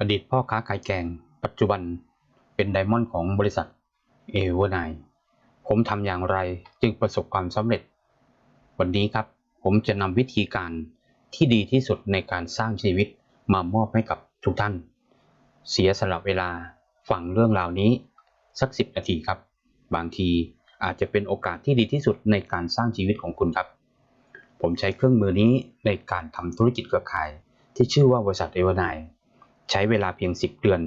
อดีตพ่อค้าขายแกง ปัจจุบันเป็นไดมอนด์ของบริษัทเอเวอร์ไนผมทำอย่างไรจึงประสบความสำเร็จ วันนี้ครับผมจะนำวิธีการที่ดีที่สุดในการสร้างชีวิตมามอบให้กับทุกท่าน เสียสละเวลาฟังเรื่องราวนี้ สักสิบนาทีครับ บางทีอาจจะเป็นโอกาสที่ดีที่สุดในการสร้างชีวิตของคุณครับ ผมใช้เครื่องมือนี้ในการทำธุรกิจเครือข่าย ที่ชื่อว่าบริษัทเอเวอร์ไนท์ ใช้เวลาเพียง 10 เดือน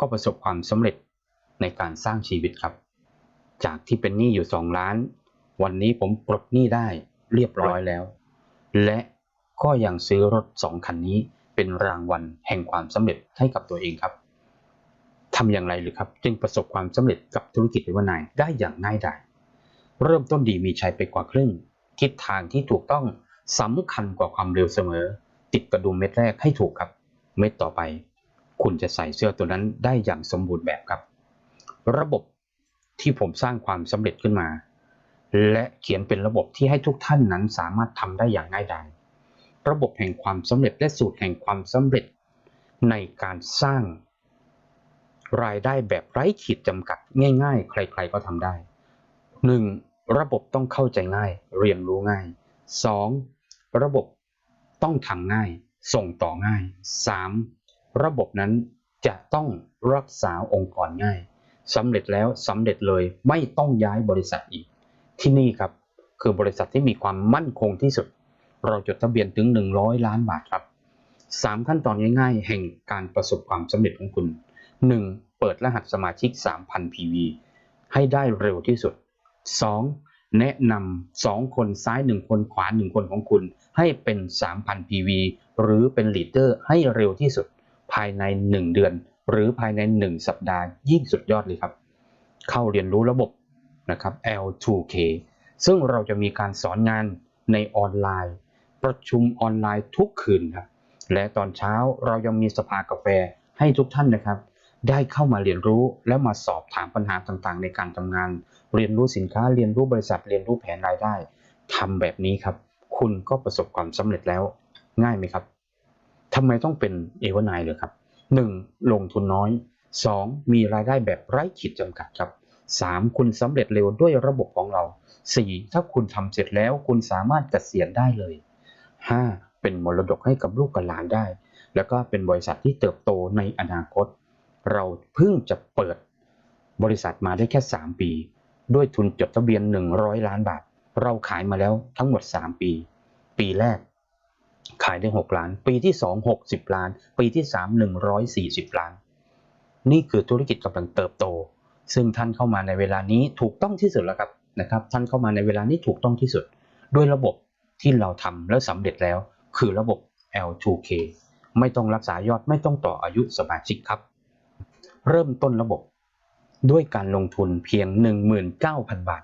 ก็ประสบความสำเร็จในการสร้างชีวิตครับ จากที่เป็นหนี้อยู่ 2 ล้าน วันนี้ผมปลดหนี้ได้เรียบร้อยแล้ว และก็ยังซื้อรถ 2 คันนี้เป็นรางวัลแห่งความสำเร็จให้กับตัวเองครับทำอย่างไรหรือครับ จึงประสบความสำเร็จกับธุรกิจเอเวอร์ไนได้อย่างง่ายดายเริ่มต้นดีมีชัยไปกว่าครึ่งทิศทางที่ถูกต้องสำคัญกว่าความเร็วเสมอ ติดกระดุมเม็ดแรกให้ถูกครับ เม็ดต่อไป คุณจะใส่เสื้อตัวนั้นได้อย่างสมบูรณ์แบบครับ ระบบที่ผมสร้างความสำเร็จขึ้นมา และเขียนเป็นระบบที่ให้ทุกท่านนั้นสามารถทำได้อย่างง่ายดายระบบแห่งความสำเร็จและสูตรแห่งความสำเร็จ ในการสร้าง รายได้แบบไร้ขีดจำกัดง่าย ๆ ใคร ๆก็ทำได้ 1. ระบบต้องเข้าใจง่าย เรียนรู้ง่าย 2. ระบบต้องทำง่าย ส่งต่อง่าย 3. ระบบนั้นจะต้องรักษาองค์กรง่ายสำเร็จแล้วสำเร็จเลยไม่ต้องย้ายบริษัทอีก ที่นี่ครับคือบริษัทที่มีความมั่นคงที่สุด เราจดทะเบียนถึง 100 ล้านบาทครับ 3 ขั้นตอนง่ายๆ แห่งการประสบความสำเร็จของคุณ 1. เปิดรหัสสมาชิก 3,000 PV ให้ได้เร็วที่สุด 2. แนะนำ 2 คนซ้าย 1 คนขวา 1 คนของคุณ ให้เป็น 3,000 PV หรือเป็นลีดเดอร์ให้เร็วที่สุด ภายใน 1 เดือน หรือภายใน 1 สัปดาห์ยิ่งสุดยอดเลยครับ เข้าเรียนรู้ระบบนะครับ L2K ซึ่งเราจะมีการสอนงานในออนไลน์ ประชุมออนไลน์ทุกคืนครับและตอนเช้าเรายังมีสภากาแฟให้ทุกท่านนะครับ ได้เข้ามาเรียนรู้และมาสอบถามปัญหาต่างๆ ในการทำงาน เรียนรู้สินค้าเรียนรู้บริษัทเรียนรู้แผนรายได้ทำแบบนี้ครับ คุณก็ประสบความสำเร็จแล้วง่ายไหมครับ ทำไมต้องเป็นเอเวอร์ไนเลยครับ 1. ลงทุนน้อย 2. มีรายได้แบบไร้ขีดจำกัดครับ 3. คุณสำเร็จเร็วด้วยระบบของเรา 4. ถ้าคุณทำเสร็จแล้วคุณสามารถเกษียณได้เลย 5. เป็นมรดกให้กับลูกกับหลานได้ แล้วก็เป็นบริษัทที่เติบโตในอนาคต เราเพิ่งจะเปิดบริษัทมาได้แค่ 3 ปี ด้วยทุนจดทะเบียน 100 ล้านบาท เราขายมาแล้วทั้งหมด 3 ปี ปีแรก ขายได้ 6 ล้าน ปีที่ 2 60 ล้าน ปีที่ 3 140 ล้าน นี่คือธุรกิจกำลังเติบโต ซึ่งท่านเข้ามาในเวลานี้ถูกต้องที่สุดแล้วครับนะครับ ท่านเข้ามาในเวลานี้ถูกต้องที่สุด ด้วยระบบที่เราทำแล้วสำเร็จแล้ว คือระบบ L2K ไม่ต้องรักษายอดไม่ต้องต่ออายุสมาชิกครับ เริ่มต้นระบบ ด้วยการลงทุนเพียง 19,000 บาท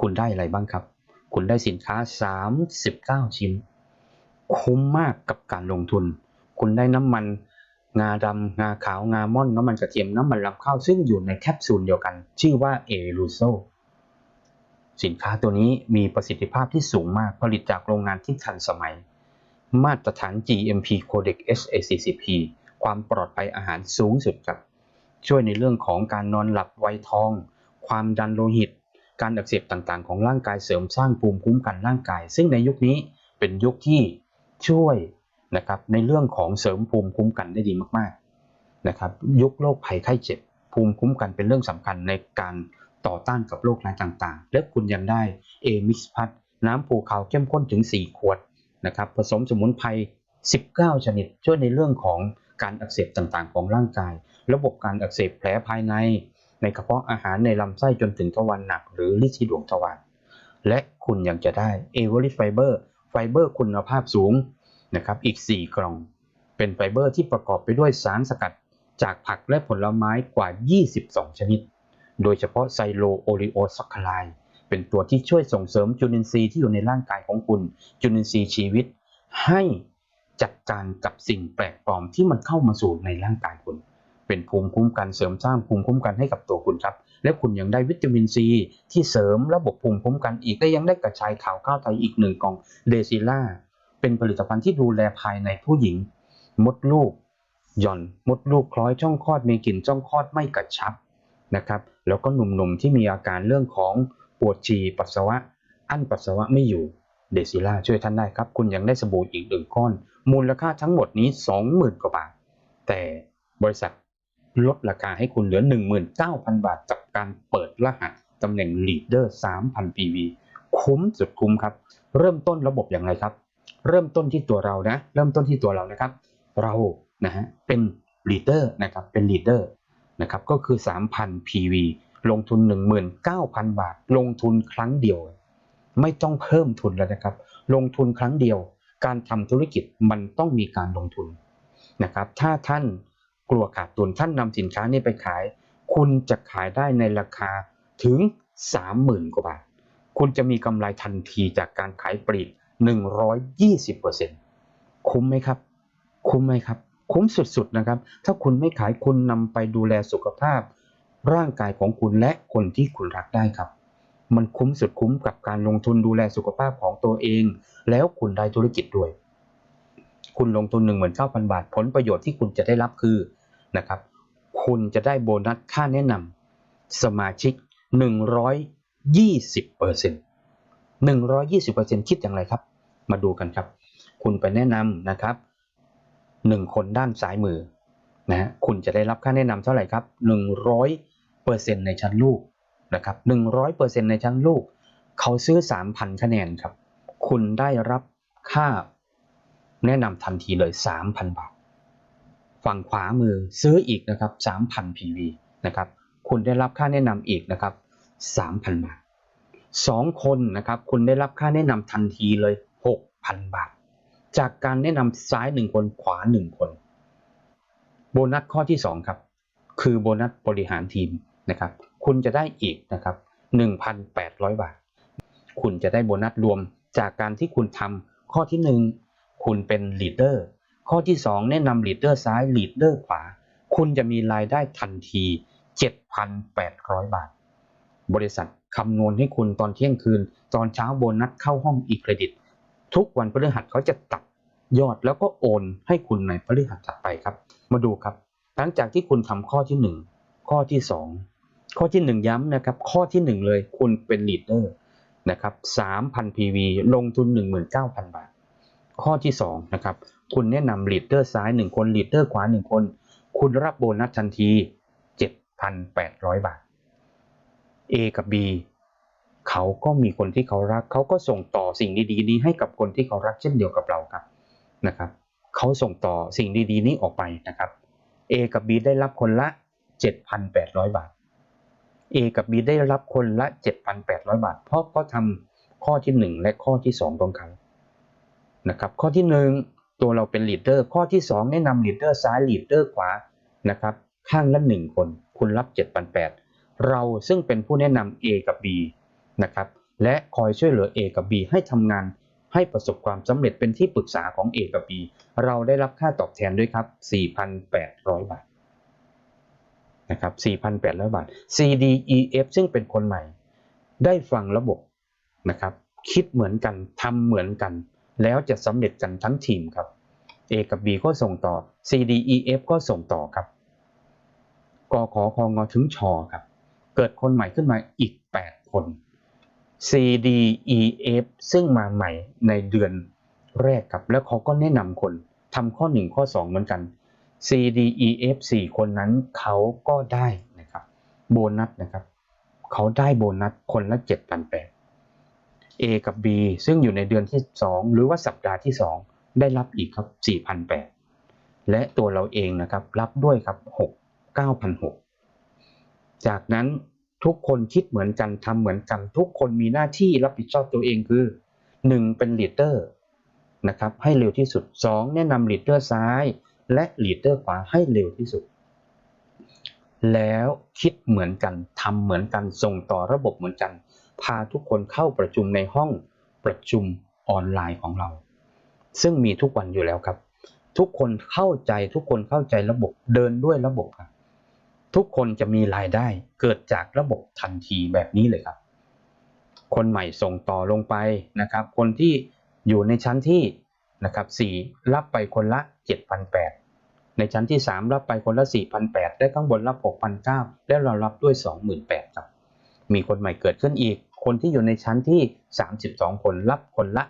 คุณได้อะไรบ้างครับ คุณได้สินค้า 39 ชิ้น คุ้มมากกับการลงทุน คุณได้น้ำมันงาดำงาขาวงาม่อนน้ำมันกระเทียมน้ำมันลำข้าวซึ่งอยู่ในแคปซูลเดียวกัน ชื่อว่าเอรูโซสินค้าตัวนี้มีประสิทธิภาพที่สูงมากผลิตจากโรงงานที่ทันสมัย มาตรฐาน GMP Codex SACCP ความปลอดภัยอาหารสูงสุดครับ ช่วยในเรื่องของการนอนหลับไวทอง ความดันโลหิต การอักเสบต่างๆ ของร่างกายเสริมสร้างภูมิคุ้มกันร่างกาย ซึ่งในยุคนี้เป็นยุคที่ ช่วยนะครับในเรื่องของเสริมภูมิคุ้มกันได้ดีมากๆนะครับยุคโรคภัยไข้เจ็บ ภูมิคุ้มกันเป็นเรื่องสำคัญในการต่อต้านกับโรคร้ายต่างๆ และคุณยังได้เอมิสพัทน้ำภูเขาเข้มข้นถึง 4 ขวดนะครับผสมสมุนไพร 19 ชนิด ช่วยในเรื่องของการอักเสบต่างๆ ของร่างกาย ระบบการอักเสบแผลภายใน ในกระเพาะอาหารในลำไส้จนถึงทวารหนัก หรือลิซีดวงทวารและคุณยังจะได้เอเวอริสไฟเบอร์ ไฟเบอร์คุณภาพสูงนะครับอีก 4 กล่อง เป็นไฟเบอร์ที่ประกอบไปด้วยสารสกัดจากผักและผลไม้กว่า 22 ชนิด โดยเฉพาะไซโลโอริโอซัคคาไลเป็นตัวที่ช่วยส่งเสริมจุลินทรีย์ที่อยู่ในร่างกายของคุณ จุลินทรีย์ชีวิต ให้จัดการกับสิ่งแปลกปลอมที่มันเข้ามาสู่ในร่างกายคุณ เป็นภูมิคุ้มกันเสริมสร้างภูมิคุ้มกันให้กับตัวคุณครับ และคุณยังได้วิตามินซีที่เสริมระบบภูมิคุ้มกันอีกและยังได้กระชายขาวข้าวไทยอีกหนึ่งกล่องเดซิล่าเป็นผลิตภัณฑ์ที่ดูแลภายในผู้หญิง มดลูกหย่อนมดลูกคล้อยช่องคลอดมีกลิ่นช่องคลอดไม่กระชับนะครับ แล้วก็หนุ่มๆที่มีอาการเรื่องของปวดฉี่ปัสสาวะ อั้นปัสสาวะไม่อยู่เดซิล่าช่วยท่านได้ครับ คุณยังได้สบู่อีกหนึ่งก้อน มูลค่าทั้งหมดนี้ 20,000 กว่าบาท แต่บริษัท ลดราคาให้คุณเหลือ 19,000 บาทจากการเปิดรหัสตำแหน่ง Leader 3,000 PV คุ้มสุดคุ้มครับ เริ่มต้นระบบอย่างไรครับ เริ่มต้นที่ตัวเรานะ เริ่มต้นที่ตัวเรานะครับ เรานะฮะเป็น Leader นะครับเป็น Leader นะครับก็คือ 3,000 PV ลงทุน 19,000 บาท ลงทุนครั้งเดียว ไม่ต้องเพิ่มทุนแล้วนะครับ ลงทุนครั้งเดียว การทำธุรกิจมันต้องมีการลงทุนนะครับ ถ้าท่าน กลัวขาดทุนท่านนำสินค้านี้ไปขาย คุณจะขายได้ในราคาถึง 30,000 กว่าบาท คุณจะมีกำไรทันทีจากการขายปลีก 120%คุ้มไหมครับ คุ้มไหมครับ คุ้มสุดๆนะครับ ถ้าคุณไม่ขายคุณนำไปดูแลสุขภาพ ร่างกายของคุณและคนที่คุณรักได้ครับมันคุ้มสุดคุ้มกับการลงทุนดูแลสุขภาพของตัวเอง แล้วคุณได้ธุรกิจด้วย คุณลงทุน 19,000 บาท ผลประโยชน์ที่คุณจะได้รับคือ นะครับ คุณจะได้โบนัสค่าแนะนำสมาชิก 120% 120%คิดอย่างไรครับ มาดูกันครับ คุณไปแนะนำนะครับ 1 คนด้านซ้ายมือนะฮะคุณจะได้รับค่าแนะนำเท่าไหร่ครับ100%ในชั้นลูกนะครับ100%ในชั้นลูก เขาซื้อ 3,000 คะแนนครับ คุณได้รับค่าแนะนำทันทีเลย 3,000 บาท ฝั่งขวามือซื้ออีกนะครับ3,000 PV นะครับคุณได้รับค่าแนะนำอีกนะครับ3,000 บาท 2 คนนะครับคุณได้รับค่าแนะนำทันทีเลย 6,000 บาท จากการแนะนำซ้าย 1 คนขวา 1 คน โบนัสข้อที่ 2 ครับ คือโบนัสบริหารทีมนะครับ คุณจะได้อีกนะครับ 1,800 บาท คุณจะได้โบนัสรวมจากการที่คุณทำข้อที่ 1 คุณเป็นลีดเดอร์ ข้อที่ 2 แนะนำลีดเดอร์ซ้ายลีดเดอร์ขวา คุณจะมีรายได้ทันที 7,800 บาท บริษัทคำนวณให้คุณตอนเที่ยงคืน ตอนเช้าโบนัสเข้าห้องอีเครดิต ทุกวันพฤหัสเขาจะตัดยอดแล้วก็โอนให้คุณในพฤหัสถัดไปครับ มาดูครับ หลังจากที่คุณทำข้อที่ 1 ข้อที่ 2 ข้อที่ 1 ย้ำนะครับ ข้อที่ 1 เลยคุณเป็นลีดเดอร์นะครับ3,000 PV ลงทุน 19,000 บาท ข้อที่2นะครับ คุณแนะนำลีดเดอร์ซ้าย 1 คนลีดเดอร์ขวา 1 คน คุณรับโบนัสทันที 7,800 บาท A กับ B เขาก็มีคนที่เขารัก เขาก็ส่งต่อสิ่งดีๆนี้ให้กับคนที่เขารักเช่นเดียวกับเราครับนะครับ เขาส่งต่อสิ่งดีๆนี้ออกไปนะครับ A กับ B ได้รับคนละ 7,800 บาท A กับ B ได้รับคนละ 7,800 บาท เพราะเขาทำข้อที่ 1 และข้อที่ 2 ตรงกันนะครับ ข้อที่ 1 ตัวเราเป็นลีดเดอร์ข้อที่ 2 แนะนำลีดเดอร์ซ้ายลีดเดอร์ขวานะครับข้างละ1คน คุณรับ7,800เราซึ่งเป็นผู้แนะนำ A กับ B นะครับและคอยช่วยเหลือ A กับ B ให้ทำงานให้ประสบความสำเร็จเป็นที่ปรึกษาของ A กับ B เราได้รับค่าตอบแทนด้วยครับ 4,800 บาทนะครับ 4,800 บาท CDEF ซึ่งเป็นคนใหม่ ได้ฟังระบบนะครับ คิดเหมือนกันทำเหมือนกัน แล้วจะสำเร็จกันทั้งทีมครับ A กับ B ก็ส่งต่อ CDEF ก็ส่งต่อครับกขอคองอถึงชอครับ เกิดคนใหม่ขึ้นมาอีก 8 คน CDEF ซึ่งมาใหม่ในเดือนแรกครับ แล้วเขาก็แนะนำคนทำข้อ 1 ข้อ 2 เหมือนกัน CDEF 4 คนนั้นเขาก็ได้นะครับ โบนัสนะครับ เขาได้โบนัสคนละ7,800 A กับ B ซึ่งอยู่ในเดือนที่ 2 หรือว่าสัปดาห์ที่ 2 ได้รับอีกครับ 4,800 และตัวเราเองนะครับรับด้วยครับ 6 9,600 จากนั้นทุกคนคิดเหมือนกันทำเหมือนกัน ทุกคนมีหน้าที่รับผิดชอบตัวเองคือ 1 เป็นลีดเดอร์นะครับให้เร็วที่สุด 2 แนะนำลีดเดอร์ซ้าย และลีดเดอร์ขวาให้เร็วที่สุด แล้วคิดเหมือนกันทำเหมือนกันส่งต่อระบบเหมือนกัน พาทุกคนเข้าประชุมในห้องประชุมออนไลน์ของเรา ซึ่งมีทุกวันอยู่แล้วครับ ทุกคนเข้าใจทุกคนเข้าใจระบบเดินด้วยระบบครับทุกคนจะมีรายได้เกิดจากระบบทันทีแบบนี้เลยครับ คนใหม่ส่งต่อลงไปนะครับ คนที่อยู่ในชั้นที่นะครับ4รับไปคนละ 7,800 ในชั้นที่ 3 รับไปคนละ 4,800 ได้ข้างบนรับ 6,900 และเรารับด้วย 28,000ครับ มีคนใหม่เกิดขึ้นอีก คนที่อยู่ในชั้นที่ 32 คนรับคนละ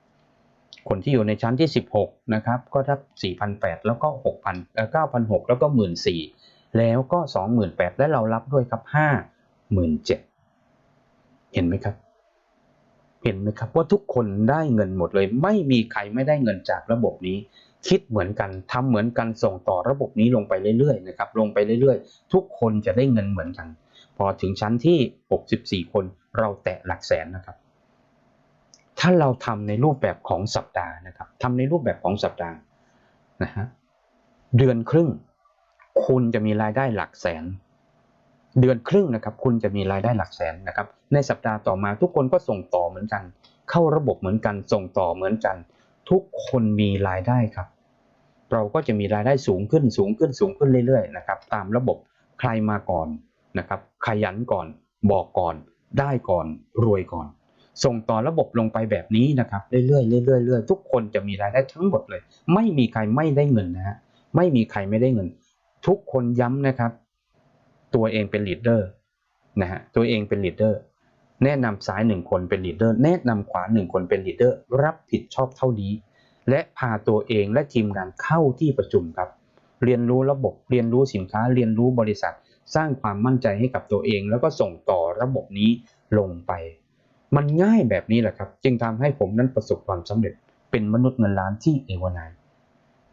7,800 คนที่อยู่ในชั้นที่ 16 นะครับ ก็รับ 4,800 แล้วก็ 6,000เอ่อ9,600 แล้วก็ 14,000 แล้วก็ 28,000 และเรารับด้วยครับ 57,000 เห็นไหมครับ เห็นไหมครับว่าทุกคนได้เงินหมดเลย ไม่มีใครไม่ได้เงินจากระบบนี้คิดเหมือนกันทำเหมือนกันส่งต่อระบบนี้ลงไปเรื่อยๆนะครับลงไปเรื่อยๆ ทุกคนจะได้เงินเหมือนกัน อถึงชั้นที่ 64 คน เราแตะหลักแสนนะครับ ถ้าเราทำในรูปแบบของสัปดาห์นะครับทำในรูปแบบของสัปดาห์นะฮะเดือนครึ่ง คุณจะมีรายได้หลักแสน เดือนครึ่งนะครับ คุณจะมีรายได้หลักแสนนะครับ ในสัปดาห์ต่อมาทุกคนก็ส่งต่อเหมือนกัน เข้าระบบเหมือนกัน ส่งต่อเหมือนกัน ทุกคนมีรายได้ครับ เราก็จะมีรายได้สูงขึ้นสูงขึ้นสูงขึ้นเรื่อยๆนะครับ ตามระบบใครมาก่อน นะครับ ขยันก่อน บอกก่อน ได้ก่อน รวยก่อน ส่งต่อระบบลงไปแบบนี้นะครับเรื่อยๆเรื่อยๆเรื่อยๆทุกคนจะมีรายได้ทั้งหมดเลย ไม่มีใครไม่ได้เงินนะฮะไม่มีใครไม่ได้เงิน ทุกคนย้ำนะครับ ตัวเองเป็นลีดเดอร์นะฮะตัวเองเป็นลีดเดอร์แนะนำซ้ายหนึ่งคนเป็นลีดเดอร์แนะนำขวาหนึ่งคนเป็นลีดเดอร์รับผิดชอบเท่านี้ และพาตัวเองและทีมงานเข้าที่ประชุมครับ เรียนรู้ระบบเรียนรู้สินค้าเรียนรู้บริษัท สร้างความมั่นใจให้กับตัวเอง แล้วก็ส่งต่อระบบนี้ลงไป มันง่ายแบบนี้แหละครับ จึงทำให้ผมนั้นประสบความสำเร็จ เป็นมนุษย์เงินล้านที่เอวานาย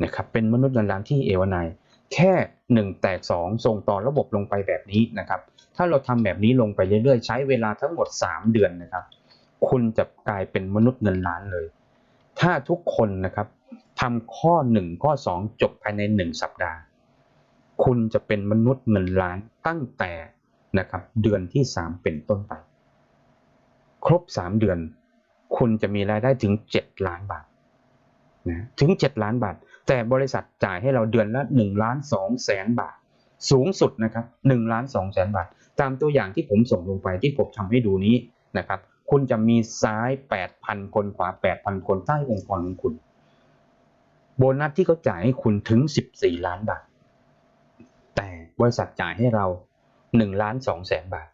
นะครับเป็นมนุษย์เงินล้านที่เอวานายแค่ 1 แตก 2 ส่งต่อระบบลงไปแบบนี้นะครับ ถ้าเราทำแบบนี้ลงไปเรื่อยๆ ใช้เวลาทั้งหมด 3 เดือนนะครับ คุณจะกลายเป็นมนุษย์เงินล้านเลย ถ้าทุกคนนะครับทำข้อ 1 ข้อ 2 จบภายใน 1 สัปดาห์ คุณจะเป็นมนุษย์เงินล้านตั้งแต่นะครับเดือนที่ 3 เป็นต้นไป ครบ 3 เดือน คุณจะมีรายได้ถึง 7 ล้านบาทนะถึง 7 ล้านบาท แต่บริษัทจ่ายให้เราเดือนละ1ล้าน2แสนบาท สูงสุดนะครับ1ล้าน2แสนบาท ตามตัวอย่างที่ผมส่งลงไปที่ผมทำให้ดูนี้นะครับคุณจะมีซ้าย 8,000 คนขวา 8,000 คนใต้องค์กรของคุณ โบนัสที่เขาจ่ายให้คุณถึง 14 ล้านบาท บริษัทจ่ายให้เรา1ล้าน2แสนบาท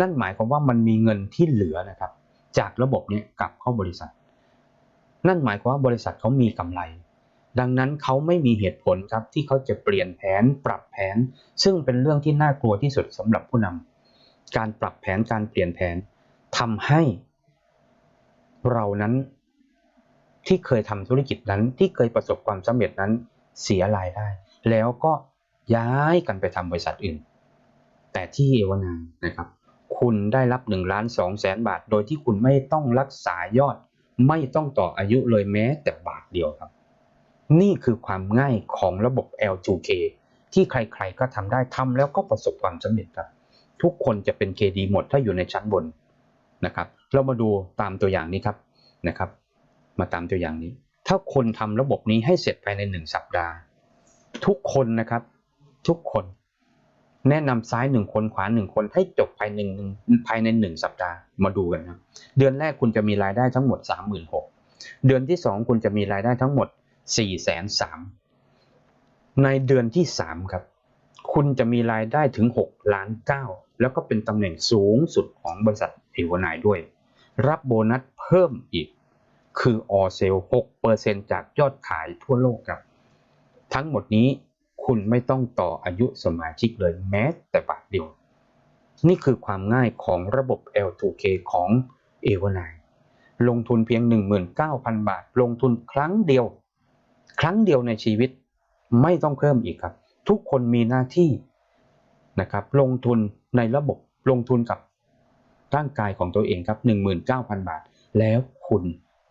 นั่นหมายความว่ามันมีเงินที่เหลือนะครับ จากระบบนี้กลับเข้าบริษัท นั่นหมายความว่าบริษัทเขามีกำไร ดังนั้นเขาไม่มีเหตุผลครับที่เขาจะเปลี่ยนแผนปรับแผน ซึ่งเป็นเรื่องที่น่ากลัวที่สุดสำหรับผู้นำการปรับแผนการเปลี่ยนแผนทำให้เรานั้นที่เคยทำธุรกิจนั้นที่เคยประสบความสำเร็จนั้นเสียรายได้ แล้วก็ ย้ายกันไปทำบริษัทอื่น แต่ที่เอวนานะครับ คุณได้รับ1ล้าน2แสนบาท โดยที่คุณไม่ต้องรักษายอด ไม่ต้องต่ออายุเลยแม้แต่บาทเดียวครับ นี่คือความง่ายของระบบ L2K ที่ใครๆก็ทำได้ทำแล้วก็ประสบความสำเร็จครับ ทุกคนจะเป็น KD หมดถ้าอยู่ในชั้นบนนะครับ เรามาดูตามตัวอย่างนี้ครับนะครับ มาตามตัวอย่างนี้ ถ้าคนทำระบบนี้ให้เสร็จภายในหนึ่งสัปดาห์ ทุกคนนะครับ ทุกคน แนะนำซ้ายหนึ่งคนขวาหนึ่งคนให้จบภายในหนึ่งภายในหนึ่งสัปดาห์มาดูกันครับเดือนแรกคุณจะมีรายได้ทั้งหมดสามหมื่นหกเดือนที่สองคุณจะมีรายได้ทั้งหมดสี่แสนสามในเดือนที่สามครับ คุณจะมีรายได้ถึงหกล้านเก้าแล้วก็เป็นตำแหน่งสูงสุดของบริษัทเอวานายด้วย รับโบนัสเพิ่มอีกคือออเซล6%จากยอดขายทั่วโลกครับ ทั้งหมดนี้ คุณไม่ต้องต่ออายุสมาชิกเลยแม้แต่บาทเดียว นี่คือความง่ายของระบบ L2K ของเอวานายลงทุนเพียง 19,000 บาท ลงทุนครั้งเดียว ครั้งเดียวในชีวิต ไม่ต้องเพิ่มอีกครับ ทุกคนมีหน้าที่นะครับ ลงทุนในระบบลงทุนกับร่างกายของตัวเองครับ 19,000 บาท แล้วคุณ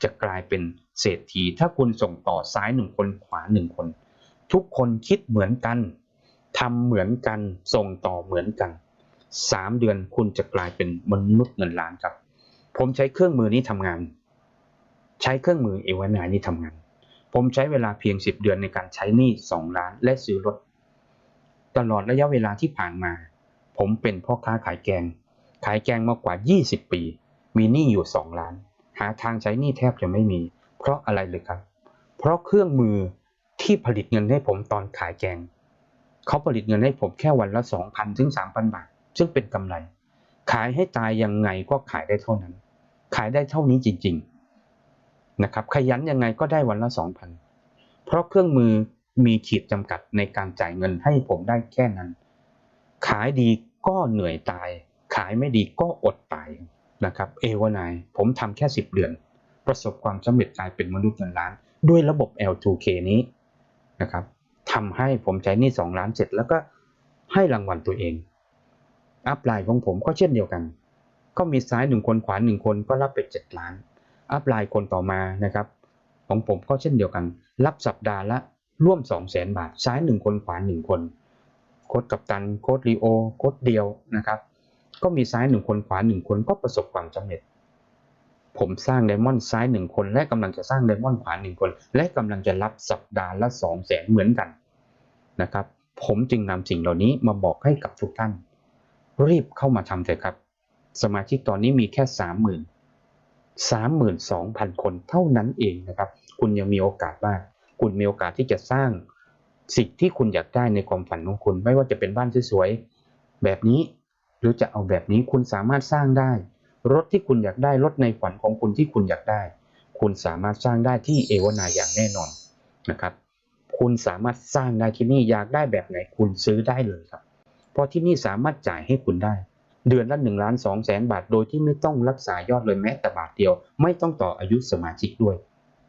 จะกลายเป็นเศรษฐี ถ้าคุณส่งต่อซ้ายหนึ่งคนขวาหนึ่งคน ทุกคนคิดเหมือนกันทำเหมือนกันส่งต่อเหมือนกัน 3 เดือนคุณจะกลายเป็นมนุษย์เงินล้านครับ ผมใช้เครื่องมือนี้ทำงาน ใช้เครื่องมือเอวานานี้ทำงาน ผมใช้เวลาเพียง 10 เดือนในการใช้หนี้2ล้านและซื้อรถ ตลอดระยะเวลาที่ผ่านมา ผมเป็นพ่อค้าขายแกง ขายแกงมากกว่า 20 ปี มีหนี้อยู่ 2 ล้าน หาทางใช้หนี้แทบจะไม่มี เพราะอะไรเลยครับ เพราะเครื่องมือ ที่ผลิตเงินให้ผมตอนขายแกง เขาผลิตเงินให้ผมแค่วันละ 2,000 ถึง 3,000 บาท ซึ่งเป็นกำไร ขายให้ตายยังไงก็ขายได้เท่านั้น ขายได้เท่านี้จริง ๆ นะครับ ขยันยังไงก็ได้วันละ 2,000 เพราะเครื่องมือมีขีดจำกัดในการจ่ายเงินให้ผมได้แค่นั้น ขายดีก็เหนื่อยตาย ขายไม่ดีก็อดตายนะครับ เอวานายผมทำแค่ 10 เดือน ประสบความสำเร็จกลายเป็นมนุษย์เงินล้าน ด้วยระบบ L2K นี้ นะครับทำให้ผมใช้หนี่2ล้านเสร็จแล้วก็ให้รางวัลตัวเอง อัพไลน์ของผมก็เช่นเดียวกัน ก็มีซ้ายหนึ่งคนขวาหนึ่งคนก็รับไป7ล้าน อัพไลน์คนต่อมานะครับ ของผมก็เช่นเดียวกัน รับสัปดาห์ละร่วม2 0 0แสนบาท ซ้าย1คนขวา1คนโค้ดกัปตันโค้ดลีโอโค้ดเดียวนะครับ ก็มีซ้าย1คนขวา1คนก็ประสบความสำเร็จ ผมสร้างไดมอนด์ซ้าย 1 คน และกำลังจะสร้างไดมอนด์ขวา1คน และกำลังจะรับสัปดาห์ละ 2 0 0แสนเหมือนกันนะครับ ผมจึงนำสิ่งเหล่านี้มาบอกให้กับทุกท่าน รีบเข้ามาทำเถอะครับ สมาชิกตอนนี้มีแค่ 30,000 32,000 คนเท่านั้นเองนะครับ คุณยังมีโอกาสบ้างคุณมีโอกาสที่จะสร้างสิ่งที่คุณอยากได้ในความฝันของคุณ ไม่ว่าจะเป็นบ้านสวยๆแบบนี้ หรือจะเอาแบบนี้คุณสามารถสร้างได้ รถที่คุณอยากได้รถในฝันของคุณที่คุณอยากได้ คุณสามารถสร้างได้ที่เอวนาอย่างแน่นอนนะครับ คุณสามารถสร้างได้ที่นี่อยากได้แบบไหนคุณซื้อได้เลยครับ เพราะที่นี่สามารถจ่ายให้คุณได้ เดือนละ1ล้าน2แสนบาท โดยที่ไม่ต้องรักษายอดเลยแม้แต่บาทเดียว ไม่ต้องต่ออายุสมาชิกด้วย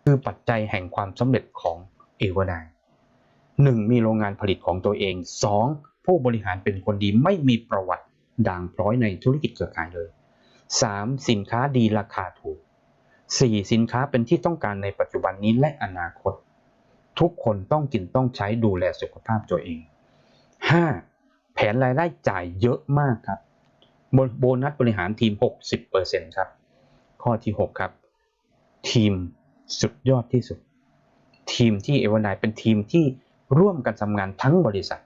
คือปัจจัยแห่งความสำเร็จของเอวานาหนึ่งมีโรงงานผลิตของตัวเองสองผู้บริหารเป็นคนดีไม่มีประวัติด่างพร้อยในธุรกิจเครือข่ายเลย สามสินค้าดีราคาถูกสี่สินค้าเป็นที่ต้องการในปัจจุบันนี้และอนาคต ทุกคนต้องกินต้องใช้ดูแลสุขภาพตัวเองห้าแผนรายได้จ่ายเยอะมากครับ โบนัสบริหารทีม 60%ครับ ข้อที่ 6 ครับ ทีมสุดยอดที่สุด ทีมที่เอวานายเป็นทีมที่ร่วมกันทำงานทั้งบริษัท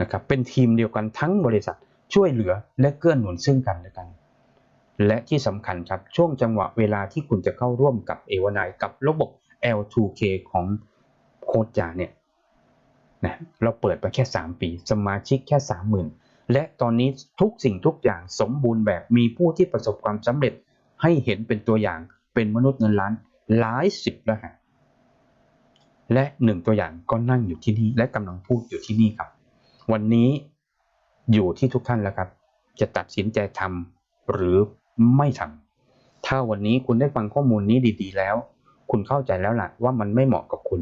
นะครับเป็นทีมเดียวกันทั้งบริษัท ช่วยเหลือและเกื้อหนุนซึ่งกันและกัน และที่สำคัญครับช่วงจังหวะเวลาที่คุณจะเข้าร่วมกับเอวานายกับระบบ L2K ของโคดจาเนี่ยนะเราเปิดไปแค่ 3 ปี สมาชิกแค่ 30,000 และตอนนี้ทุกสิ่งทุกอย่างสมบูรณ์แบบมีผู้ที่ประสบความสำเร็จให้เห็นเป็นตัวอย่างเป็นมนุษย์เงินล้านหลายสิบแล้วฮะและหนึ่งตัวอย่างก็นั่งอยู่ที่นี่และกำลังพูดอยู่ที่นี่ครับ วันนี้ อยู่ที่ทุกท่านแล้วครับ จะตัดสินใจทำหรือไม่ทำถ้าวันนี้คุณได้ฟังข้อมูลนี้ดี ๆ แล้ว คุณเข้าใจแล้วล่ะว่ามันไม่เหมาะกับคุณ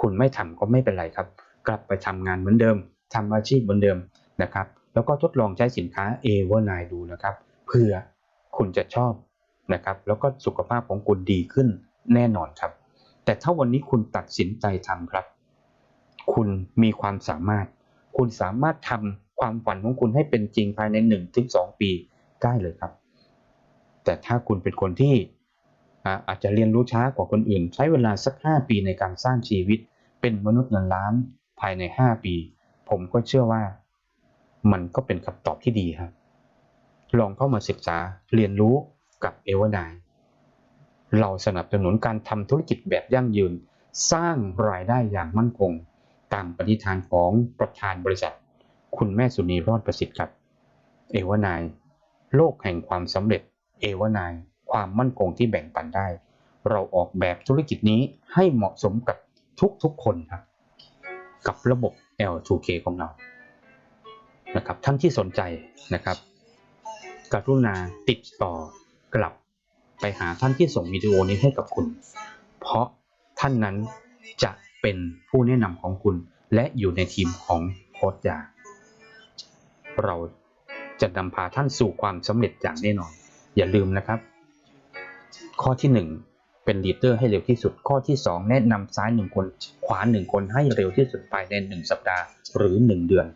คุณไม่ทำก็ไม่เป็นไรครับ กลับไปทำงานเหมือนเดิมทำอาชีพเหมือนเดิมนะครับ แล้วก็ทดลองใช้สินค้า a v e r n i ดูนะครับเพื่อคุณจะชอบนะครับ แล้วก็สุขภาพของคุณดีขึ้นแน่นอนครับ แต่ถ้าวันนี้คุณตัดสินใจทำครับ คุณมีความสามารถ คุณสามารถทำ ความฝันของคุณให้เป็นจริงภายใน1นถึงสปีได้เลยครับ แต่ถ้าคุณเป็นคนที่อาจจะเรียนรู้ช้ากว่าคนอื่น ใช้เวลาสัก 5 ปีในการสร้างชีวิต เป็นมนุษย์เงินล้านภายใน 5 ปี ผมก็เชื่อว่า มันก็เป็นคำตอบที่ดีครับ ลองเข้ามาศึกษาเรียนรู้กับเอวานายเราสนับสนุนการทำธุรกิจแบบยั่งยืน สร้างรายได้อย่างมั่นคง ตามปณิธานของประธานบริษัท คุณแม่สุนีรอดประสิทธิ์ครับ เอวานาย โลกแห่งความสำเร็จ เอวานาย ความมั่นคงที่แบ่งปันได้ เราออกแบบธุรกิจนี้ให้เหมาะสมกับทุกๆคนครับ กับระบบ L2K ของเรา นะครับ ท่านที่สนใจนะครับ กรุณาติดต่อกลับไปหาท่านที่ส่งวิดีโอนี้ให้กับคุณ เพราะท่านนั้นจะเป็นผู้แนะนำของคุณและอยู่ในทีมของโค้ชยา เราจะนำพาท่านสู่ความสำเร็จอย่างแน่นอน อย่าลืมนะครับ ข้อที่ 1 เป็นลีดเดอร์ให้เร็วที่สุด ข้อที่ 2 แนะนำซ้าย 1 คน ขวา 1 คนให้เร็วที่สุดภายใน 1 สัปดาห์ หรือ 1 เดือน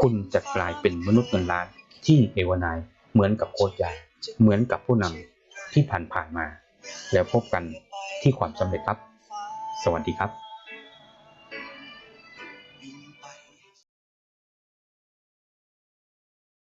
คุณจะกลายเป็นมนุษย์เงินล้านที่เอวานายเหมือนกับโค้ชใหญ่เหมือนกับผู้นำที่ผ่านๆมา แล้วพบกันที่ความสำเร็จครับ สวัสดีครับ